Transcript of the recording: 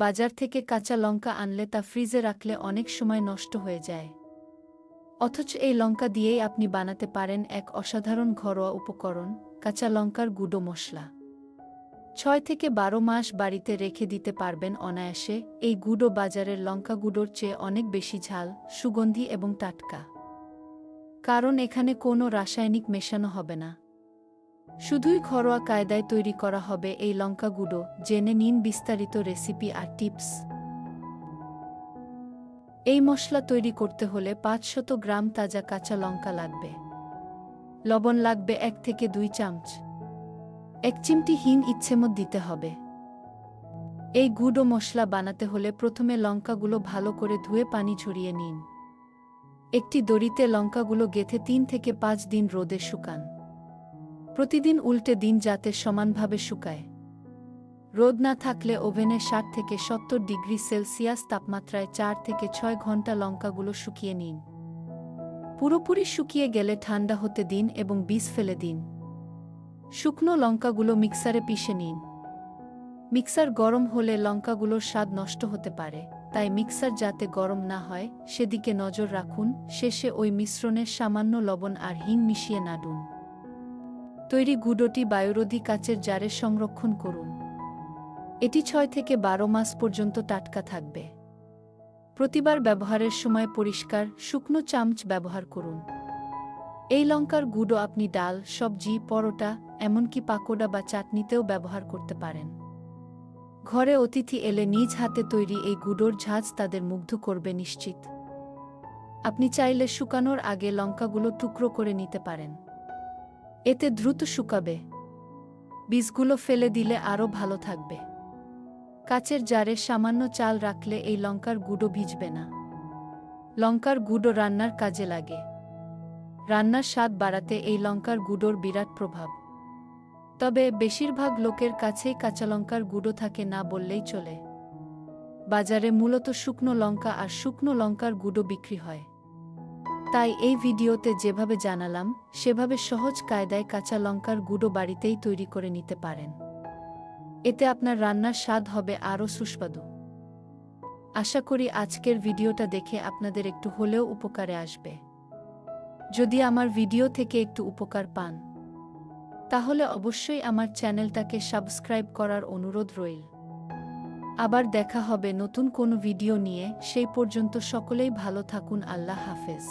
বাজার থেকে কাঁচা লঙ্কা আনলে তা ফ্রিজে রাখলে অনেক সময় নষ্ট হয়ে যায়। অথচ এই লঙ্কা দিয়েই আপনি বানাতে পারেন এক অসাধারণ ঘরোয়া উপকরণ, কাঁচা লঙ্কার গুঁড়ো মশলা। ছয় থেকে বারো মাস বাড়িতে রেখে দিতে পারবেন অনায়াসে, এই গুঁড়ো বাজারের লঙ্কা গুঁড়োর চেয়ে অনেক বেশি ঝাল, সুগন্ধি এবং টাটকা। কারণ এখানে কোনো রাসায়নিক মেশানো হবে না। শুধুই ঘরোয়া কায়দায় তৈরি করা হবে এই লঙ্কা গুঁড়ো জেনে নিন বিস্তারিত রেসিপি আর টিপস। এই মশলা তৈরি করতে হলে পাঁচশত গ্রাম তাজা কাঁচা লঙ্কা লাগবে। লবণ লাগবে এক থেকে দুই চামচ। এক চিমটি হিং ইচ্ছেমত দিতে হবে। এই গুঁড়ো মশলা বানাতে হলে প্রথমে লঙ্কাগুলো ভালো করে ধুয়ে পানি ঝরিয়ে নিন। একটি দড়িতে লঙ্কাগুলো গেথে তিন থেকে পাঁচ দিন রোদে শুকান। প্রতিদিন উল্টে দিন যাতে সমানভাবে শুকায়। রোদ না থাকলে ওভেনে ষাট থেকে সত্তর ডিগ্রি সেলসিয়াস তাপমাত্রায় চার থেকে ছয় ঘণ্টা লঙ্কাগুলো শুকিয়ে নিন। পুরোপুরি শুকিয়ে গেলে ঠান্ডা হতে দিন এবং বীজ ফেলে দিন। শুকনো লঙ্কাগুলো মিক্সারে পিষে নিন। মিক্সার গরম হলে লঙ্কাগুলোর স্বাদ নষ্ট হতে পারে, তাই মিক্সার যাতে গরম না হয়, সেদিকে নজর রাখুন, শেষে ওই মিশ্রণের সামান্য লবণ আর হিং মিশিয়ে নাড়ুন। তৈরি গুঁড়োটি বায়ুরোধী কাচের জারে সংরক্ষণ করুন। এটি ছয় থেকে বারো মাস পর্যন্ত টাটকা থাকবে। প্রতিবার ব্যবহারের সময় পরিষ্কার, শুকনো চামচ ব্যবহার করুন। এই লঙ্কার গুঁড়ো আপনি ডাল, সবজি, পরোটা, এমনকি পাকোড়া বা চাটনিতেও ব্যবহার করতে পারেন। ঘরে অতিথি এলে নিজ হাতে তৈরি এই গুঁড়োর ঝাঁজ তাদের মুগ্ধ করবে নিশ্চিত। আপনি চাইলে শুকানোর আগে লঙ্কাগুলো টুকরো করে নিতে পারেন। এতে দ্রুত শুকাবে। বীজগুলো ফেলে দিলে আরও ভালো থাকবে। কাচের জারে সামান্য চাল রাখলে এই লঙ্কার গুঁড়ো ভিজবে না। লঙ্কার গুঁড়ো রান্নার কাজে লাগে। রান্নার স্বাদ বাড়াতে এই লঙ্কার গুঁড়োর বিরাট প্রভাব। তবে বেশিরভাগ লোকের কাছেই কাঁচা লঙ্কার গুঁড়ো থাকে না বললেই চলে। বাজারে মূলত শুকনো লঙ্কা আর শুকনো লঙ্কার গুঁড়ো বিক্রি হয়। তাই এই ভিডিওতে যেভাবে জানালাম, সেভাবে সহজ কায়দায় কাঁচা লঙ্কার গুঁড়ো বাড়িতেই তৈরি করে নিতে পারেন। এতে আপনার রান্নার স্বাদ হবে আরও সুস্বাদু। আশা করি আজকের ভিডিওটা দেখে আপনাদের একটু হলেও উপকারে আসবে। যদি আমার ভিডিও থেকে একটু উপকার পান, তাহলে অবশ্যই আমার চ্যানেলটাকে সাবস্ক্রাইব করার অনুরোধ রইল। আবার দেখা হবে নতুন কোনো ভিডিও নিয়ে, সেই পর্যন্ত সকলেই ভালো থাকুন, আল্লাহ হাফেজ।